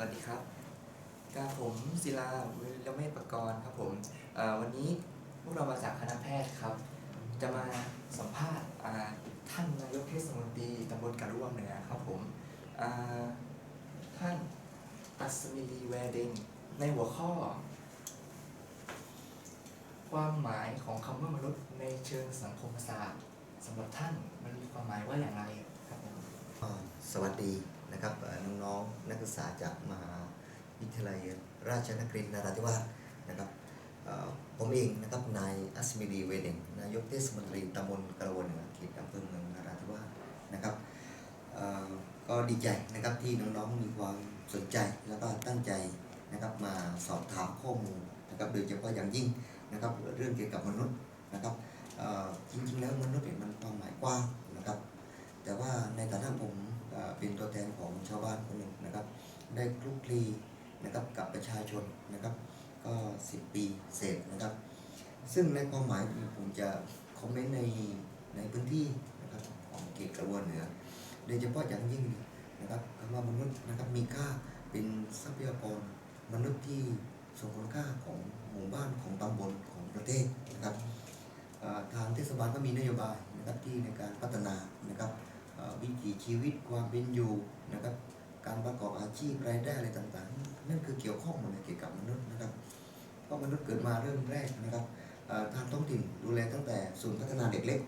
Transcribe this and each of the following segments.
วัสดีครับกับผมศิลาวิรเมศประกรณ์ครับผมวันนี้พวกเรามาจากคณะแพทย์ครับ จะมาสัมภาษณ์ท่านนายกเทศมนตรีตำบลกะร่วมเหนือครับผมท่านอัศมิลีแวเดงในหัวข้อ ความหมายของคำว่ามนุษย์ในเชิงสังคมศาสตร์สำหรับท่านมันมีความหมายว่าอย่างไรครับผมสวัสดี นะครับน้องๆนักศึกษาจากมหาวิทยาลัยราชนครินทร์นราธิวาสนะครับผมเองนะครับนายอัศมิรีเวเดงนายกเทศมนตรีตำบลกระวนเหนือเขตอำเภอเมืองนราธิวาสนะครับก็ดีใจนะครับที่น้องๆมีความสนใจแล้วก็ตั้งใจนะครับมาสอบถามข้อมูลนะครับโดยเฉพาะอย่างยิ่งนะครับเรื่องเกี่ยวกับมนุษย์นะครับจริงๆแล้วมนุษย์เนี่ยมันความหมายกว้างนะครับ แต่ว่าในฐานะผม เป็นตัวแทนของชาวบ้านคนหนึ่งนะครับ ได้คลุกคลีนะครับกับประชาชนนะครับ ก็ 10 ปีเศษนะครับ ซึ่งในความหมายผมจะคอมเมนต์ในในพื้นที่นะครับของเขตกระบวนเหนือโดยเฉพาะอย่างยิ่งนะครับคำว่ามนุษย์นะครับมีค่าเป็นทรัพยากรมนุษย์ที่ทรงคุณค่าของหมู่บ้านของตำบลของประเทศนะครับทางเทศบาลก็มีนโยบายนะครับที่ในการพัฒนานะครับ วิถีชีวิตความเป็นอยู่นะครับ การประกอบอาชีพรายได้อะไรต่างๆ นั่นคือเกี่ยวข้องหมดเลยเกี่ยวกับมนุษย์นะครับเพราะมนุษย์เกิดมาเริ่มแรกนะครับทางท้องถิ่นดูแลตั้งแต่ศูนย์พัฒนาเด็กเล็ก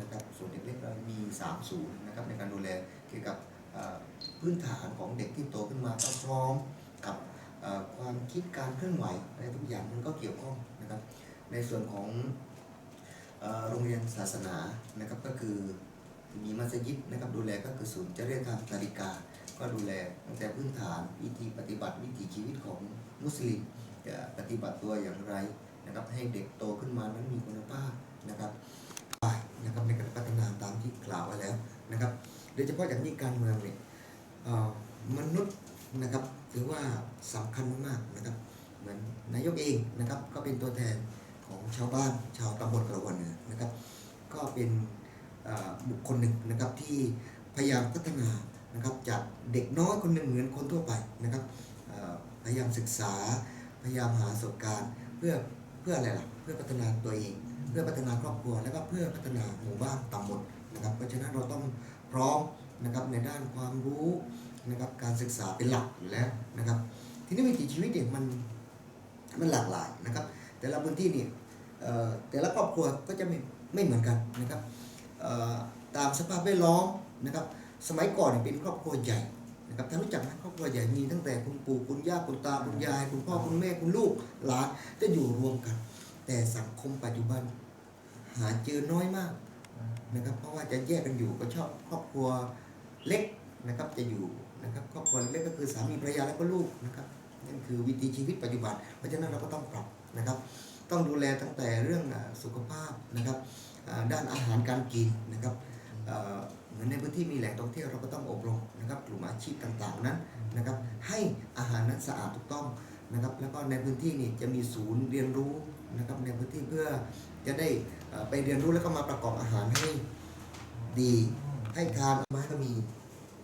นะครับศูนย์เด็กเล็กเรามี3ศูนย์นะครับในการดูแลเกี่ยวกับพื้นฐานของเด็กที่โตขึ้นมาต้องพร้อมกับความคิดการเคลื่อนไหวอะไรทุกอย่างมันก็เกี่ยวข้องนะครับ ในส่วนของโรงเรียนศาสนานะครับก็คือ มีมัสยิดนะครับดูแลก็คือศูนย์จริยธรรมนาฬิกา ก็ดูแลตั้งแต่พื้นฐานวิธีปฏิบัติวิถีชีวิตของมุสลิมจะปฏิบัติตัวอย่างไรนะครับให้เด็กโตขึ้นมานั้นมีคุณภาพนะครับไปนะครับในการพัฒนาตามที่กล่าวไว้แล้วนะครับโดยเฉพาะอย่างยิ่งการเมืองเนี่ยมนุษย์นะครับถือว่าสำคัญมากๆนะครับเหมือนนายกเองนะครับก็เป็นตัวแทนของชาวบ้านชาวตำบลกระวันเหนือนะครับ ก็เป็น บุคคลหนึ่งนะครับที่พยายามพัฒนานะครับจากเด็กน้อยคนหนึ่งเหมือนคนทั่วไปนะครับพยายามศึกษาพยายามหาประสบการณ์เพื่อเพื่ออะไรล่ะเพื่อพัฒนาตัวเอง เพื่อพัฒนาครอบครัวแล้วก็เพื่อพัฒนาหมู่บ้านตำบลนะครับเพราะฉะนั้นเราต้องพร้อมนะครับในด้านความรู้นะครับการศึกษาเป็นหลักอยู่แล้วนะครับ ทีนี้วิถีชีวิตเนี่ยมันมันหลากหลายนะครับ แต่ละพื้นที่เนี่ยแต่ละครอบครัวก็จะไม่ไม่เหมือนกันนะครับ ตามสภาพแวดล้อมนะครับ สมัยก่อนเป็นครอบครัวใหญ่นะครับท่ารู้จักไหมครอบครัวใหญ่มีตั้งแต่คุณปู่คุณย่าคุณตาคุณยาย คุณพ่อคุณแม่คุณลูกหลานจะอยู่รวมกัน แต่สังคมปัจจุบันหาเจอน้อยมากนะครับ เพราะว่าจะแยกกันอยู่ก็ชอบครอบครัวเล็กนะครับจะอยู่นะครับครอบครัวเล็กก็คือสามีภรรยาและก็ลูกนะครับนั่นคือวิถีชีวิตปัจจุบัน เพราะฉะนั้นเราก็ต้องปรับนะครับ ต้องดูแลตั้งแต่เรื่องสุขภาพนะครับ ด้านอาหารการกินนะครับเหมือนในพื้นที่มีแหล่งท่องเที่ยวเราก็ต้องอบรมนะครับกลุ่มอาชีพต่างๆนั้นนะครับให้อาหารนั้นสะอาดถูกต้องนะครับแล้วก็ในพื้นที่นี่จะมีศูนย์เรียนรู้นะครับในพื้นที่เพื่อจะได้ไปเรียนรู้แล้วก็มาประกอบอาหารให้ดีให้ทานไม้ก็มี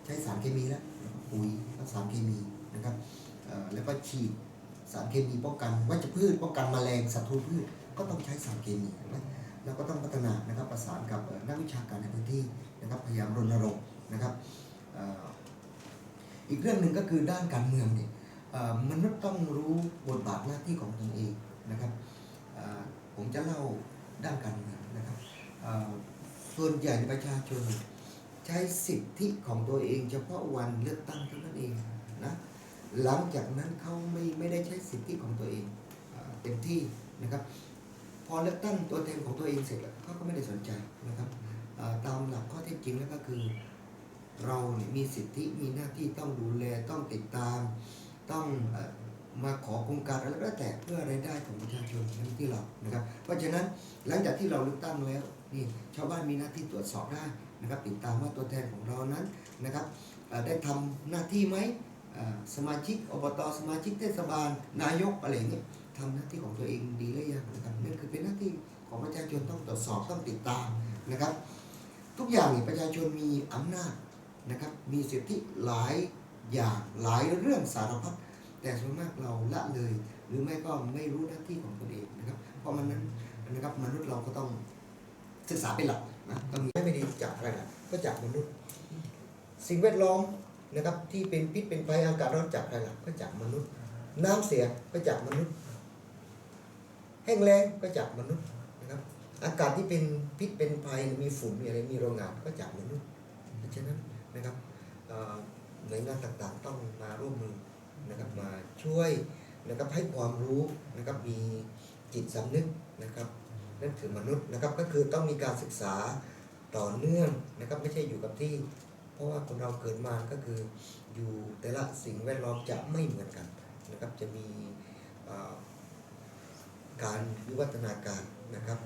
ใช้สารเคมีแล้วปุ๋ยและสารเคมีนะครับแล้วก็ฉีดสารเคมีป้องกันวัชพืชป้องกันแมลงศัตรูพืชก็ต้องใช้สารเคมีนะ เราก็ต้องพัฒนานะครับประสานกับนักวิชาการในพื้นที่นะครับพยายามรณรงค์นะครับอีกเรื่องหนึ่งก็คือด้านการเมืองเนี่ยเอ่อมนุษย์ต้องรู้บทบาทหน้าที่ของตนเองนะครับผมจะเล่าด้านการเมืองนะครับส่วนใหญ่ประชาชนใช้สิทธิของตัวเอง เฉพาะวันเลือกตั้งเท่านั้นเองนะหลังจากนั้นเขาไม่ไม่ได้ใช้สิทธิของตัวเองเต็มที่นะครับ พอเลือกตั้งตัวแทนของตัวเองเสร็จแล้วเขาก็ไม่ได้สนใจนะครับตามหลักข้อเท็จจริงแล้วก็คือเราเนี่ยมีสิทธิมีหน้าที่ต้องดูแลต้องติดตาม ต้องมาขอโครงการอะไรก็แต่เพื่อรายได้ของประชาชนนั่นที่เรานะครับ เพราะฉะนั้นหลังจากที่เราเลือกตั้งแล้วนี่ชาวบ้านมีหน้าที่ตรวจสอบได้นะครับ ติดตามว่าตัวแทนของเรานั้นนะครับได้ทำหน้าที่ไหมสมาชิกอบตสมาชิกเทศบาลนายกอะไรอย่างเงี้ย ทำหน้าที่ของตัวเองดีหรือยังนะครับนั่นคือเป็นหน้าที่ของประชาชนต้องตรวจสอบต้องติดตามนะครับ ทุกอย่างนี่ประชาชนมีอำนาจนะครับ มีสิทธิหลายอย่างหลายเรื่องสารพัดแต่ส่วนมากเราละเลย หรือไม่ก็ไม่รู้หน้าที่ของตนเองนะครับ เพราะมันนั้นนะครับมนุษย์เราก็ต้องศึกษาเป็นหลักนะต้องมีไม่ดีจากอะไรล่ะก็จากมนุษย์ สิ่งแวดล้อมนะครับที่เป็นพิษเป็นภัยอากาศร้อนจากใครล่ะก็จากมนุษย์ น้ำเสียก็จากมนุษย์ แห้งแล้งก็จากมนุษย์นะครับ อากาศที่เป็นพิษเป็นภัยมีฝุ่นมีอะไรมีโรงงานก็จากมนุษย์เพราะฉะนั้นนะครับหน่วยงานต่างๆต้องมาร่วมมือนะครับมาช่วยนะครับให้ความรู้นะครับมีจิตสำนึกนะครับนั่นคือมนุษย์นะครับก็คือต้องมีการศึกษาต่อเนื่องนะครับไม่ใช่อยู่กับที่ เพราะว่าคนเราเกิดมาก็คืออยู่แต่ละสิ่งแวดล้อมจะไม่เหมือนกันนะครับจะมีอ่อ การวิวัฒนาการนะครับ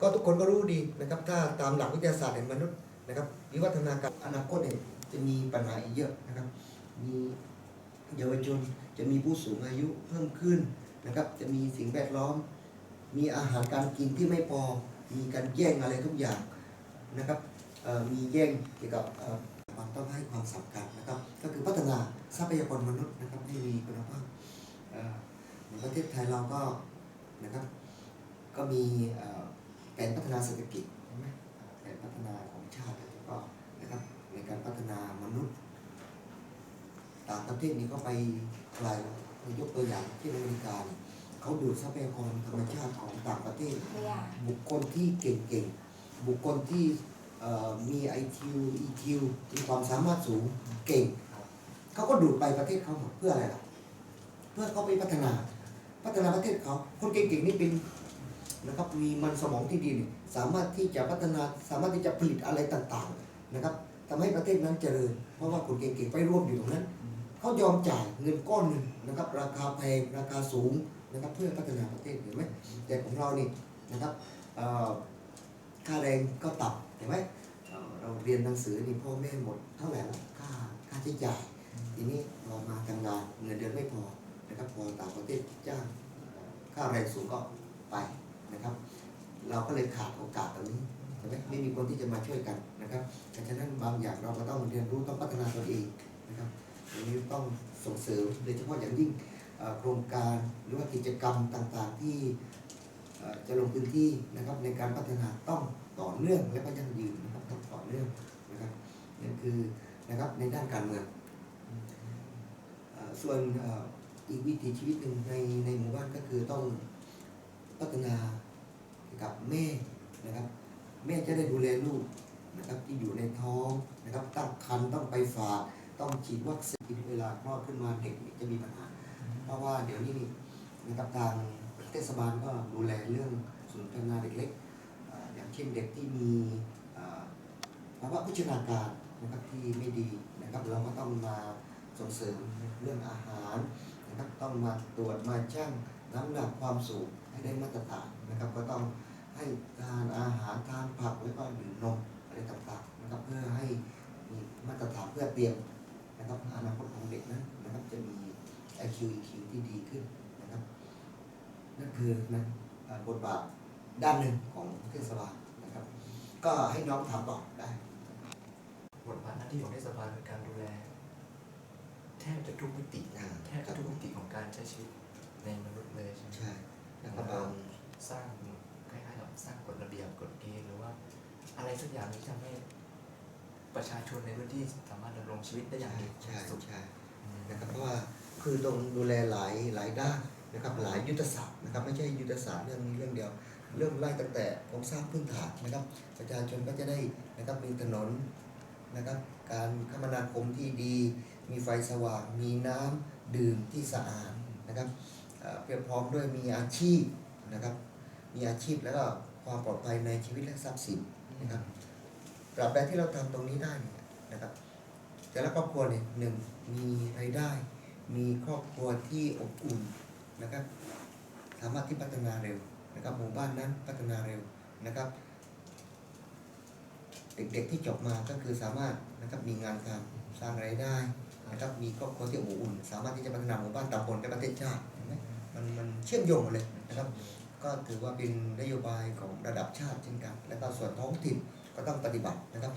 ก็ทุกคนก็รู้ดีนะครับ ถ้าตามหลักวิทยาศาสตร์แห่งมนุษย์นะครับ วิวัฒนาการอนาคตเนี่ยจะมีปัญหาอีกเยอะนะครับ มีเยาวชนจะมีผู้สูงอายุเพิ่มขึ้นนะครับ จะมีสิ่งแวดล้อม มีอาหารการกินที่ไม่พอ มีการแย่งอะไรทุกอย่างนะครับมีแย่งเกี่ยวกับมันต้องให้ความสำคัญนะครับ ก็คือพัฒนาทรัพยากรมนุษย์นะครับให้มีคุณภาพเอ่อในประเทศไทยเราก็ นะครับ ก็มีเอ่อแผนพัฒนาเศรษฐกิจใช่ไหมแผนพัฒนาของชาติแล้วก็นะครับในการพัฒนามนุษย์ ต่างประเทศนี้ก็ไปไกลแล้วยกตัวอย่างที่อเมริกาเนี่ยเขาดูดทรัพยากรธรรมชาติของต่างประเทศตัวอย่างบุคคลที่เก่งๆ บุคคลที่เอ่อมี IQ EQ มีความสามารถสูงเก่ง เขาก็ดูดไปประเทศเขาหมดเพื่ออะไรล่ะ เพื่อเขาไปพัฒนา พัฒนาประเทศเขาคนเก่งๆนี่เป็นนะครับมีมันสมองที่ดีสามารถที่จะพัฒนาสามารถที่จะผลิตอะไรต่างๆนะครับทำให้ประเทศนั้นเจริญ เพราะว่าคนเก่งๆไปร่วมอยู่ตรงนั้นเขายอมจ่ายเงินก้อนหนึ่งนะครับ ราคาแพงราคาสูงนะครับเพื่อพัฒนาประเทศเห็นไหมแต่ของเรานี่นะครับค่าแรงก็ต่ำเห็นไหมเราเรียนหนังสือนี่พ่อแม่หมดเท่าไหร่ละค่าค่าใช้จ่ายทีนี้เรามาทำงานเงินเดือนไม่พอ นะครับพอต่างประเทศจ้างค่าแรงสูงก็ไปนะครับ เราก็เลยขาดโอกาสตรงนี้ใช่ไหมไม่มีคนที่จะมาช่วยกันนะครับดังนั้นบางอย่างเราก็ต้องเรียนรู้ต้องพัฒนาตัวเองนะครับอันนี้ต้องส่งเสริมโดยเฉพาะอย่างยิ่งโครงการหรือว่ากิจกรรมต่างๆที่เอ่จะลงพื้นที่นะครับในการพัฒนาต้องต่อเนื่องและก็ยั่งยืนนะครับต้องต่อเนื่องนะครับนั่นคือนะครับในด้านการเมืองส่วน อีกวิถีชีวิตหนึ่งในในหมู่บ้านก็คือต้องพัฒนากับแม่นะครับ แม่จะได้ดูแลลูกนะครับที่อยู่ในท้องนะครับตั้งครรภ์ต้องไปฝากต้องฉีดวัคซีนเวลาคลอดขึ้นมาเด็กจะมีปัญหา เพราะว่าเดี๋ยวนี้นะครับทางเทศบาลก็ดูแลเรื่องศูนย์พัฒนาเด็กเล็กอย่างเช่นเด็กที่มีภาวะพัฒนาการนะครับที่ไม่ดีนะครับเราก็ต้องมาส่งเสริมเรื่องอาหาร ต้องมาตรวจมาชั่งน้ำหนักความสูงให้ได้มาตรฐานนะครับ ก็ต้องให้ทานอาหารทานผักแล้วก็ดื่มนมอะไรต่างๆนะครับเพื่อให้มีมาตรฐานเพื่อเตรียมนะครับอนาคตของเด็กนั้นนะครับจะมี IQ EQ ที่ดีขึ้นนะครับนั่นคือนะเอ่อบทบาทด้านหนึ่งของเทศบาลนะครับ ก็ให้น้องถามต่อได้บทบาทหน้าที่ของเทศบาลคือการดูแล แทบจะทุกมิติอ่าแทบจะทุกมิติของการใช้ชีวิตในมนุษย์เลยใช่ไหมใช่นะครับบางสร้างคล้ายๆกับสร้างกฎระเบียบกฎเกณฑ์หรือว่า อะไรสักอย่างที่ทำให้ประชาชนในพื้นที่สามารถดำรงชีวิตได้อย่างใช่มีควาใช่มสุขใช่นะครับเพราะว่าคือต้องดูแลหลายหลายด้านนะครับหลายยุทธศาสตร์นะครับไม่ใช่ยุทธศาสตร์เรื่องนี้เรื่องเดียว เริ่มไล่ตั้งแต่โครงสร้างพื้นฐานนะครับประชาชนก็จะได้นะครับมีถนนนะครับ การคมนาคมที่ดี มีไฟสว่าง มีน้ำดื่มที่สะอาดนะครับเอ่อพียบพร้อมด้วยมีอาชีพนะครับ มีอาชีพแล้วก็ความปลอดภัยในชีวิตและทรัพย์สินนะครับตราบใดที่เราทำตรงนี้ได้เนี่ยนะครับแต่ละครอบครัวเนี่ยหนึ่งมีรายได้ มีครอบครัวที่อบอุ่นนะครับสามารถที่พัฒนาเร็วนะครับหมู่บ้านนั้นพัฒนาเร็วนะครับ เด็กๆที่จบมาก็คือสามารถ นะครับมีงานทำสร้างรายได้นะครับมีครอบครัวที่อบอุ่น สามารถที่จะพัฒนาหมู่บ้านตำบลและประเทศชาติเห็นไหมมันมันเชื่อมโยงกันเลยนะครับ ก็ถือว่าเป็นนโยบายของระดับชาติเช่นกัน แล้วก็ส่วนท้องถิ่นก็ต้องปฏิบัตินะครับ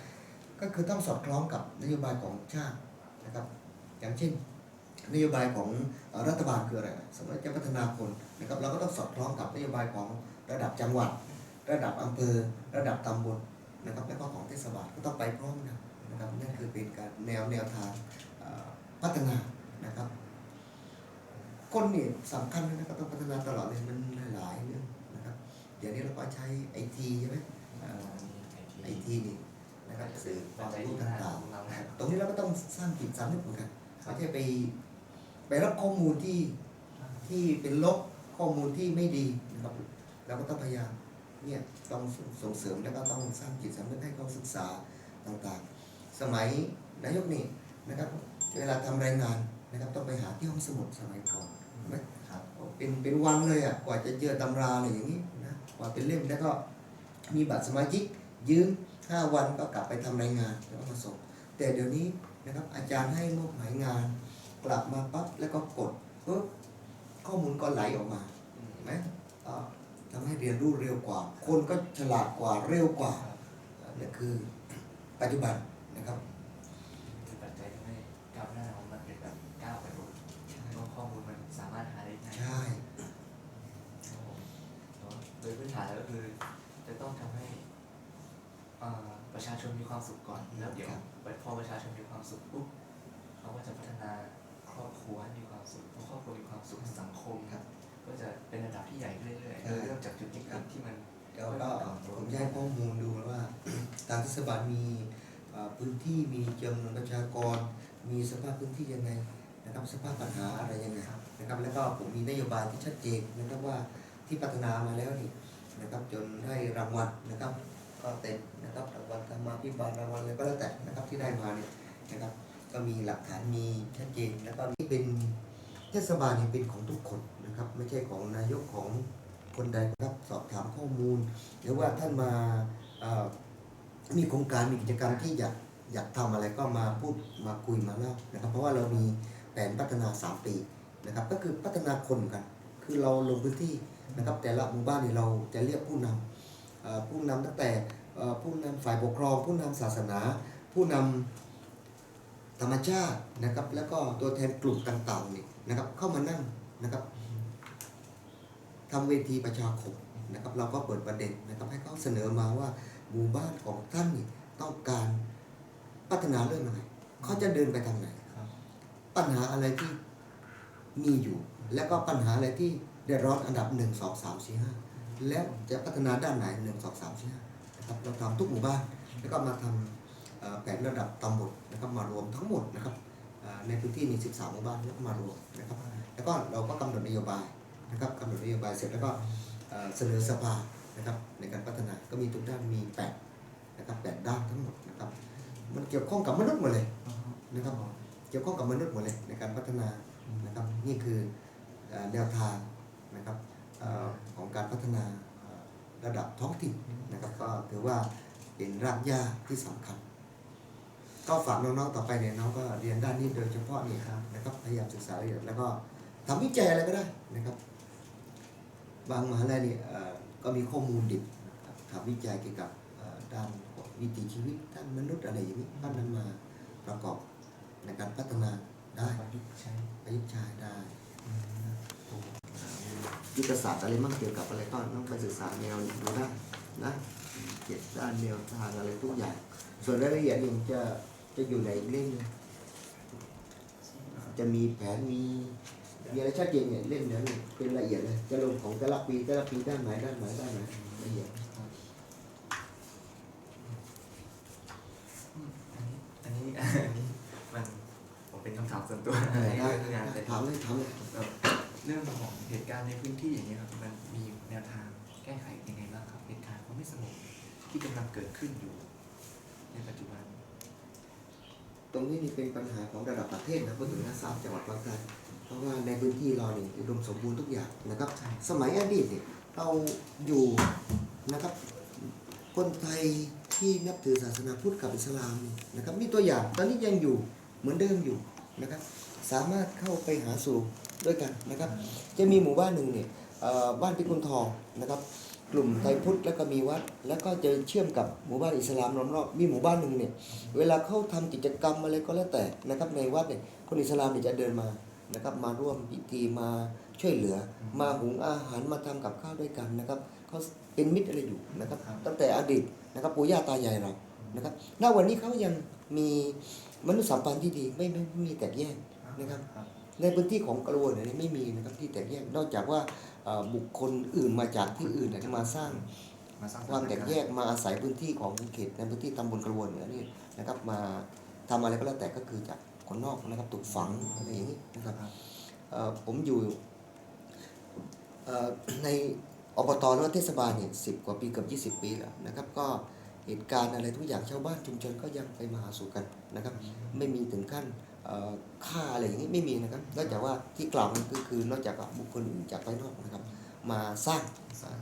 ก็คือต้องสอดคล้องกับนโยบายของชาตินะครับ อย่างเช่นนโยบายของรัฐบาลคืออะไร สมมติจะพัฒนาคนนะครับ เราก็ต้องสอดคล้องกับนโยบายของระดับจังหวัด ระดับอำเภอ ระดับตำบลนะครับ แล้วก็ของเทศบาลก็ต้องไปพร้อมกัน นะครับนั่นคือเป็นการแนวแนวทางเอ่อพัฒนานะครับ คนนี่สำคัญนะครับต้องพัฒนาตลอดเลยมันหลายๆเรื่องนะครับเดี๋ยวนี้เราก็ใช้ไอทีใช่ไหมอ่าไอทีนี่นะครับสื่อคปัวาจมจัยรู้ที่พัฒนาต่างของเรานะครับๆตรงนี้เราก็ต้องสร้างจิตสำนึกเหมือนกันไม่ใช่ไปไปรับข้อมูลที่ที่เป็นลบข้อมูลที่ไม่ดีนะครับเราก็ต้องพยายามเนี่ยต้องส่งเสริมแล้วก็ต้องสร้างจิตสำนึกให้เขาศึกษาต่างๆ สมัยนายกนี่นะครับ เวลาทำรายงานนะครับต้องไปหาที่ห้องสมุดสมัยก่อนนไหมครับเป็นเป็นวันเลยอะกว่าจะเจอตำราอะไรอย่างนี้นะกว่าเป็นเล่มแล้วก็มีบัตรสมาชิกยืมห้าวันก็กลับไปทำรายงานแล้วก็มาส่งแต่เดี๋ยวนี้นะครับอาจารย์ให้มอบหมายงาน กลับมาปั๊บแล้วก็กดปุ๊บข้อมูลก็ไหลออกมาเห็นไหมอ่าทำให้เรียนรู้เร็วกว่า คนก็ฉลาดกว่าเร็วกว่านี่คือปัจจุบันนะครับ คือปัจจัยที่ให้ก้าวหน้าของมันเป็นแบบก้าวกระโดดเพราะข้อมูลมันสามารถหาได้ง่าย ใช่ ครับผมโดยพื้นฐานแล้วก็คือจะต้องทำให้อ่าประชาชนมี ความสุขก่อนแล้วเดี๋ยวพอประชาชนมีความสุขปุ๊บเขาก็จะพัฒนาครอบครัวให้มีความสุขพอครอบครัวมีความสุขสังคมครับ ก็จะเป็นระดับที่ใหญ่ขึ้นเรื่อยๆใช่โดยเริ่มจากจุดเล็กๆที่มันเดี๋ยวก็ผมจะให้ข้อมูลดูว่าทางเทศบาลมีเอ่อพื้นที่มีจำนวนประชากร มีสภาพพื้นที่ยังไงนะครับสภาพปัญหาอะไรยังไงนะครับ แล้วก็ผมมีนโยบายที่ชัดเจนนะครับว่าที่พัฒนามาแล้วนี่นะครับจนได้รางวัลนะครับ ก็เต็มนะครับรางวัลธรรมาภิบาลรางวัลอะไรก็แล้วแต่นะครับที่ได้มาเนี่ยนะครับ ก็มีหลักฐานมีชัดเจนแล้วก็นี่เป็นเทศบาลนี่เป็นของทุกคนนะครับ ไม่ใช่ของนายกของคนใดนะครับสอบถามข้อมูล หรือว่าท่านมามีโครงการมีกิจกรรมที่อยากอยากทำอะไรก็มาพูดมาคุยมาเล่านะครับ เพราะว่าเรามีแผนพัฒนา 3 ปีนะครับ ก็คือพัฒนาคนกัน คือเราลงพื้นที่นะครับ แต่ละหมู่บ้านนี่เราจะเรียกผู้นำเอ่อ ผู้นำตั้งแต่เอ่อผู้นำฝ่ายปกครอง ผู้นำศาสนา ผู้นำธรรมชาตินะครับแล้วก็ตัวแทนกลุ่มต่างๆนี่นะครับเข้ามานั่งนะครับทำเวทีประชาคมนะครับเราก็เปิดประเด็นนะครับให้เขาเสนอมาว่าหมู่บ้านของท่านนี่ต้องการพัฒนาเรื่องอะไรเขาจะเดินไปทางไหนครับปัญหาอะไรที่มีอยู่ แล้วก็ปัญหาอะไรที่เดือดร้อนอันดับหนึ่งสองสามสี่ห้า แล้วจะพัฒนาด้านไหนหนึ่งสองสามสี่ห้านะครับเราทำทุกหมู่บ้านแล้วก็มาทำเอ่อแผนระดับตำบลนะครับมารวมทั้งหมดนะครับในพื้นที่มี 13 หมู่บ้านแล้วก็มารวมนะครับ แล้วก็เราก็กำหนดนโยบายนะครับกำหนดนโยบายเสร็จแล้วก็เสนอสภานะครับในการพัฒนาก็มีทุกด้านมี8นะครับ8ด้านทั้งหมดนะครับมันเกี่ยวข้องกับมนุษย์หมดเลยนะครับเกี่ยวข้องกับมนุษย์หมดเลยในการพัฒนานะครับนี่คือแนวทางนะครับ ของการพัฒนาเอ่อระดับท้องถิ่นนะครับก็ถือว่าเป็นรากหญ้าที่สำคัญ ก็ฝากน้องๆต่อไปเนี่ยน้องก็เรียนด้านนี้โดยเฉพาะนี่ครับนะครับพยายามศึกษารายละเอียดแล้วก็ทำวิจัยอะไรก็ได้นะครับ บางมหาลัยเนี่ยเอ่อก็มีข้อมูลดิบนะครับทำวิจัยเกี่ยวกับเอ่อด้านวิถีชีวิตด้านมนุษย์อะไรอย่างนี้ก็นำมาประกอบในการพัฒนาได้ประยุกต์ใช้ประยุกต์ใช้ได้ ยุทธศาสตร์อะไรมั่งเกี่ยวกับอะไรก็ต้องไปศึกษาแนวดูได้นะเจ็ดด้านแนวทางอะไรทุกอย่าง ส่วนรายละเอียดนี่มันจะจะอยู่ในอีกเล่มหนึงจะมีแผนมีมีอะไรชัดเจนเนี่ยเล่มเนี้ยเป็นละเอียดเลยจะลงของแต่ละปีแต่ละปีด้านไหนด้านไหนด้านไหนละเอียดอันนี้อันนี้มันผมเป็นคำถามส่วนตัวอออันนี้ได้ก็คืองานแต่ถามเลยถามเลย เอ่อเรื่องของเหตุการณ์ในพื้นที่อย่างนี้ยครับมันมีแนวทางแก้ไขยังไงบ้างครับเหตุการณ์ความไม่สงบที่กำลังเกิดขึ้นอยู่ ในปัจจุบัน ตรงนี้นี่เป็นปัญหาของระดับประเทศนะพูดถึงนะสามจังหวัดภาคใต้เพราะว่าในพื้นที่เราเนี่ยอุดมสมบูรณ์ทุกอย่างนะครับ ใช่ สมัยอดีตเนี่ยเราอยู่นะครับ คนไทยที่นับถือศาสนาพุทธกับอิสลามเนี่ยนะครับมีตัวอย่างตอนนี้ยังอยู่เหมือนเดิมอยู่นะครับ สามารถเข้าไปหาสู่ ด้วยกันนะครับ จะมีหมู่บ้านหนึ่งเนี่ยบ้านพิกุลทองนะครับ กลุ่มไทยพุทธแล้วก็มีวัด แล้วก็จะเชื่อมกับหมู่บ้านอิสลามล้อมรอบมีหมู่บ้านหนึ่งเนี่ยเวลาเขาทำกิจกรรมอะไรก็แล้วแต่นะครับในวัดเนี่ยคนอิสลามเนี่ยจะเดินมานะครับมาร่วมพิธีมาช่วยเหลือ มาหุงอาหารมาทำกับข้าวด้วยกันนะครับเขาเป็นมิตรอะไรอยู่นะครับ ตั้งแต่อดีตนะครับปู่ย่าตายายเรานะครับณวันนี้เขายังมีมนุษยสัมพันธ์ที่ดีไม่ไม่มีแตกแยกนะครับ ในพื้นที่ของกระวนเนี่ยไม่มีนะครับที่แตกแยกนอกจากว่าเอ่อบุคคลอื่นมาจากที่อื่นเนี่ยมาสร้างมาสร้างความแตกแยกมาอาศัยพื้นที่ของเขตในพื้นที่ตำบลกระวนเนี่ยนี่นะครับมาทำอะไรก็แล้วแต่ก็คือจากคนนอกนะครับถูกฝังอะไรอย่างนี้นะครับเอ่อผมอยู่เอ่อในอบตหรือว่าเทศบาลเนี่ยสิบกว่าปีเกือบยี่สิบปีแล้วนะครับก็เหตุการณ์อะไรทุกอย่างชาวบ้านชุมชนก็ยังไปมาหาสู่กันนะครับไม่มีถึงขั้น เอ่อฆ่าอะไรอย่างนี้ไม่มีนะครับ นอกจากว่าที่กล่าวมันก็คือนอกจากว่าบุคคลอื่นจากภายนอกนะครับ มาสร้าง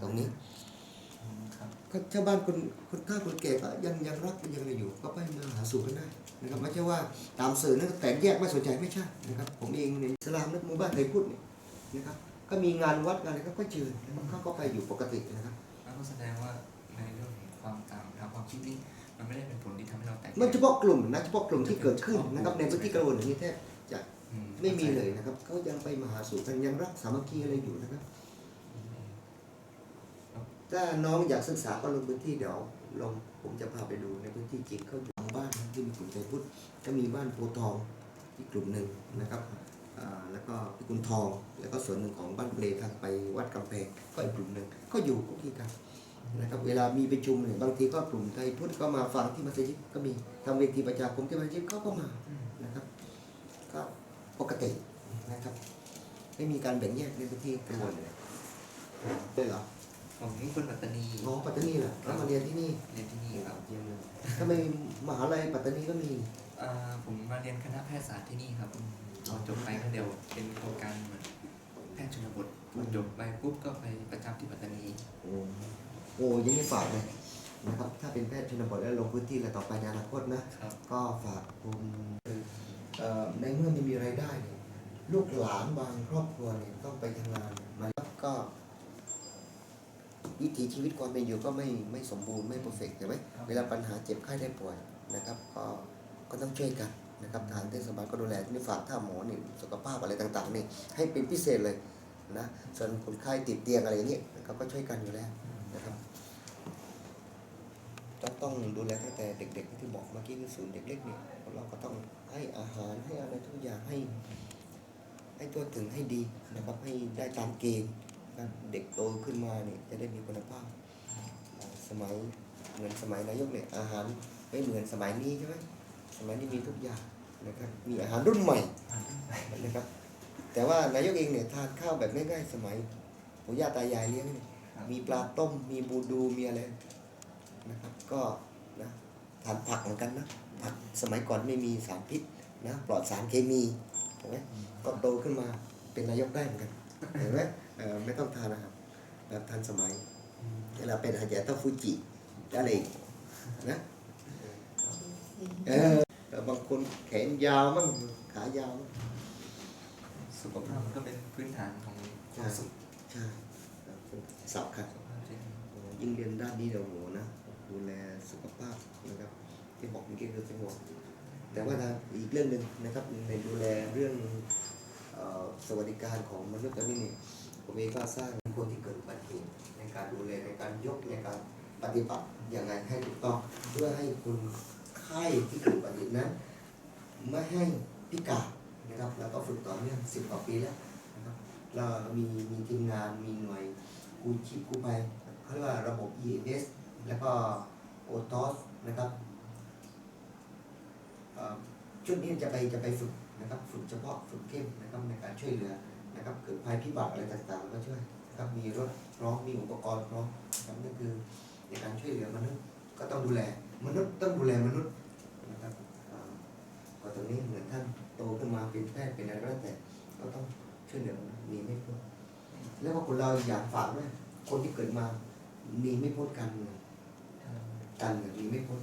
ตรงนี้อืมครับก็ชาวบ้านคนคนเฒ่าคนแก่ก็ยังยังรักยังอะไรอยู่ ก็ไปมาหาสู่กันได้นะครับไม่ใช่ว่าตามสื่อนั่นก็แตกแยกไม่สนใจไม่ใช่นะครับ ผมเองในอิสลามนักหมู่บ้านไทยพุทธเนี่ยนะครับ ก็มีงานวัดงานอะไรก็ก็เชิญนะครับเขาก็ไปอยู่ปกตินะครับ แล้วก็แสดงว่าในเรื่องของความต่างทางความคิดนี้ มันไม่ได้เป็นผลที่ทำให้เราแตกแยกมันเฉพาะกลุ่มนะเฉพาะกลุ่มที่เกิดขึ้นนะครับในพื้นที่กระวนอย่างนี้แทบจะอืไม่มีเลยนะครับเขายังไปมาหาสู่กันยังรักสามัคคีอะไรอยู่นะครับ ถ้าน้องอยากศึกษาก็ลงพื้นที่เดี๋ยวลงผมจะพาไปดูในพื้นที่จริงเขาอยู่บ้านที่มีกลุ่มไทยพุทธก็มีบ้านโพธิ์ทองอีกกลุ่มหนึ่งนะครับอ่าแล้วก็พิกุลทอง แล้วก็ส่วนหนึ่งของบ้านเปลทางไปวัดกำแพงก็อีกกลุ่มหนึ่งก็อยู่คุกคีกัน นะครับเวลามีประชุมเนี่ยบางทีก็กลุ่มไทยพุทธก็มาฟังที่มัสยิดก็มีทำเวทีประชาคมที่มัสยิดเขาก็มาอืมนะครับก็ปกตินะครับ ไม่มีการแบ่งแยกในพื้นที่กระบวนเลยได้เหรอผมนี่คนปัตตานีน้องปัตตานีเหรอแล้วมาเรียนที่นี่เรียนที่นี่ครับเยี่ยมเลยทำไมมหาลัยปัตตานีก็มีอ่าผมมาเรียนคณะแพทยศาสตร์ที่นี่ครับตอนจบไปก็เดี๋ยวเป็นโครงการเหมือนแพทย์ชนบทพอจบไปปุ๊บก็ไปประจำที่ปัตตานี โอ้โอ้ยังไม่ฝากเลยนะครับถ้าเป็นแพทย์ชนบทแล้วลงพื้นที่อะไรต่อไปในอนาคตนะครับก็ฝากคุณเอ่อในเมื่อไม่มีรายได้เนี่ยลูกหลานบางครอบครัวเนี่ยต้องไปทำงานมาแล้วก็ วิถีชีวิตความเป็นอยู่ก็ไม่ไม่สมบูรณ์ไม่เพอร์เฟกต์ใช่ไหมเวลาปัญหาเจ็บไข้ได้ป่วยนะครับ ก็ก็ต้องช่วยกันนะครับทางเทศบาลก็ดูแลที่ฝากถ้าหมอนี่สุขภาพอะไรต่างๆนี่ให้เป็นพิเศษเลยนะส่วนคนไข้ติดเตียงอะไรอย่างนี้นะครับก็ช่วยกันอยู่แล้ว นะครับจะต้องดูแลตั้งแต่เด็กๆที่บอกเมื่อกี้คือศูนย์เด็กเล็กเนี่ยเราก็ต้องให้อาหารให้อะไรทุกอย่างให้ ให้ตัวถึงให้ดีนะครับให้ได้ตามเกณฑ์นะเด็กโตขึ้นมาเนี่ยจะได้มีคุณภาพ สมัยเหมือนสมัยนายกเนี่ยอาหารไม่เหมือนสมัยนี้ใช่ไหมสมัยนี้มีทุกอย่างนะครับมีอาหารรุ่นใหม่นะครับแต่ว่านายกเองเนี่ยทานข้าวแบบง่ายๆสมัยปู่ย่าตายายเลี้ยงเนี่ย มีปลาต้ม มีบูดู มีอะไรนะครับ ก็นะทานผักเหมือนกันนะ ผักสมัยก่อนไม่มีสารพิษนะ ปลอดสารเคมีใช่ไหมก็โตขึ้นมาเป็นนายกได้เหมือนกัน เห็นไหมเออไม่ต้องทานนะครับแบบทันสมัยเวลาเป็นอาจารย์ต้องฟูจิอะไรอีกนะเออแต่บางคนแขนยาวมั่งขายาวมั่งสุขภาพมันก็เป็นพื้นฐานของความสุขใช่ สับครับยิ่งเรียนด้านนี้เดี๋ยวโหนะดูแลสุขภาพนะครับที่บอกเมื่อกี้คือสงบแต่ว่าอีกเรื่องหนึ่งนะครับในดูแลเรื่องสวัสดิการของมนุษย์ตอนนี้เนี่ยผมเองก็สร้างคนที่เกิดอุบัติเหตุในการดูแลในการยกในการปฏิบัติอย่างไรให้ถูกต้องเพื่อให้คนไข้ที่เกิดอุบัติเหตุนั้นไม่ให้พิการนะครับแล้วก็ฝึกต่อเนื่องสิบกว่าปีแล้วนะครับเรามีมีทีมงานมี กูชีพกู้ภัยเขาเรียกว่าระบบ EMS แล้วก็ OTOS นะครับเอ่อชุดนี้จะไปจะไปฝึกนะครับฝึกเฉพาะฝึกเข้มนะครับในการช่วยเหลือนะครับเกิดภัยพิบัติอะไรต่างๆก็ช่วยนะครับมีรถพร้อมมีอุปกรณ์พร้อมนะครับนั่นคือในการช่วยเหลือมนุษย์ก็ต้องดูแลมนุษย์ต้องดูแลมนุษย์นะครับอ่าก็ตรงนี้เหมือนท่านโตขึ้นมาเป็นแพทย์เป็นอะไรก็แล้วแต่ก็ต้องช่วยเหลือมีไม่พ้น แล้วก็คนเราอยากฝากด้วยคนที่เกิดมา มีไม่พ้นการเงินการเงินมีไม่พ้น